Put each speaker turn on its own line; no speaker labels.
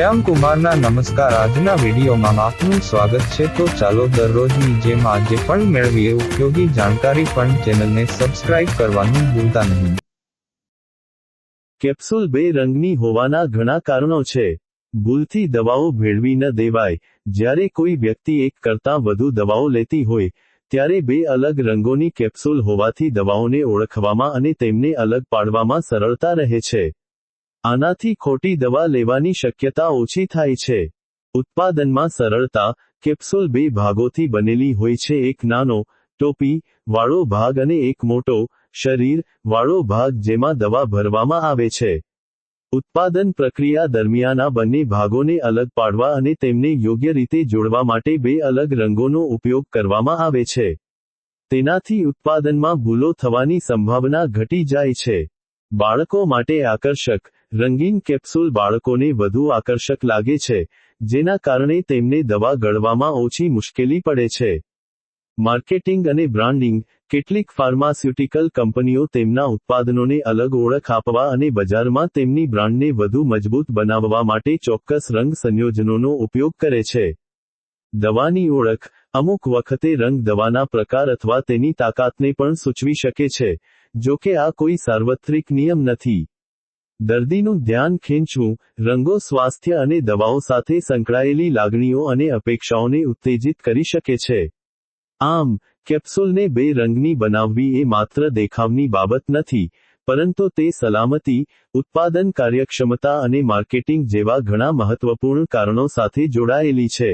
શ્યામ કુમારના નમસ્કાર. આજના વિડીયોમાં આપનું સ્વાગત છે. તો ચાલો દરરોજની જેમ આજે પણ મેળવીએ. ઉપયોગી જાણકારી પણ ચેનલને સબસ્ક્રાઇબ કરવાનું ભૂલતા નહીં.
કેપ્સુલ બે રંગની હોવાના ઘણા કારણો છે. ભૂલથી દવાઓ ભેળવી ન દેવાય. જ્યારે કોઈ વ્યક્તિ એક કરતાં વધુ દવાઓ લેતી હોય, ત્યારે બે અલગ રંગોની કેપ્સુલ હોવાથી દવાઓને ઓળખવામાં અને તેમને અલગ પાડવામાં સરળતા રહે છે. આનાથી ખોટી દવા લેવાની શક્યતા ઓછી થાય છે. ઉત્પાદનમાં સરળતા કેપ્સુલ બે ભાગોથી બનેલી હોય છે. એક નાનો, ટોપી, વાળો ભાગ અને એક મોટો, શરીર વાળો ભાગ જેમાં દવા ભરવામાં આવે છે. ઉત્પાદન પ્રક્રિયા દરમિયાન આ બંને ભાગોને અલગ પાડવા અને તેમને યોગ્ય રીતે જોડવા માટે બે અલગ રંગોનો ઉપયોગ કરવામાં આવે છે. તેનાથી ઉત્પાદનમાં ભૂલો થવાની સંભાવના ઘટી જાય છે. બાળકો માટે આકર્ષક રંગીન કેપ્સુલ બાળકોને વધુ આકર્ષક લાગે છે, જેના કારણે તેમને દવા ગળવામાં ઓછી મુશ્કેલી પડે છે. માર્કેટિંગ અને બ્રાન્ડિંગ, કેટલીક ફાર્માસ્યુટિકલ કંપનીઓ તેમના ઉત્પાદનોને અલગ ઓળખ આપવા અને બજારમાં તેમની બ્રાન્ડને વધુ મજબૂત બનાવવા માટે ચોક્કસ રંગ સંયોજનોનો ઉપયોગ કરે છે. દવાની ઓળખ, અમુક વખતે રંગ દવાના પ્રકાર અથવા તેની તાકાતને પણ સૂચવી શકે છે જો કે આ કોઈ સાર્વત્રિક નિયમ નથી. દર્દીનું ધ્યાન ખેંચવું, રંગો સ્વાસ્થ્ય અને દવાઓ સાથે સંકળાયેલી લાગણીઓ અને અપેક્ષાઓને ઉત્તેજિત કરી શકે છે. આમ કેપ્સુલને બે રંગની બનાવવી એ માત્ર દેખાવની બાબત નથી, પરંતુ તે સલામતી, ઉત્પાદન કાર્યક્ષમતા અને માર્કેટિંગ જેવા ઘણા મહત્વપૂર્ણ કારણો સાથે જોડાયેલી છે.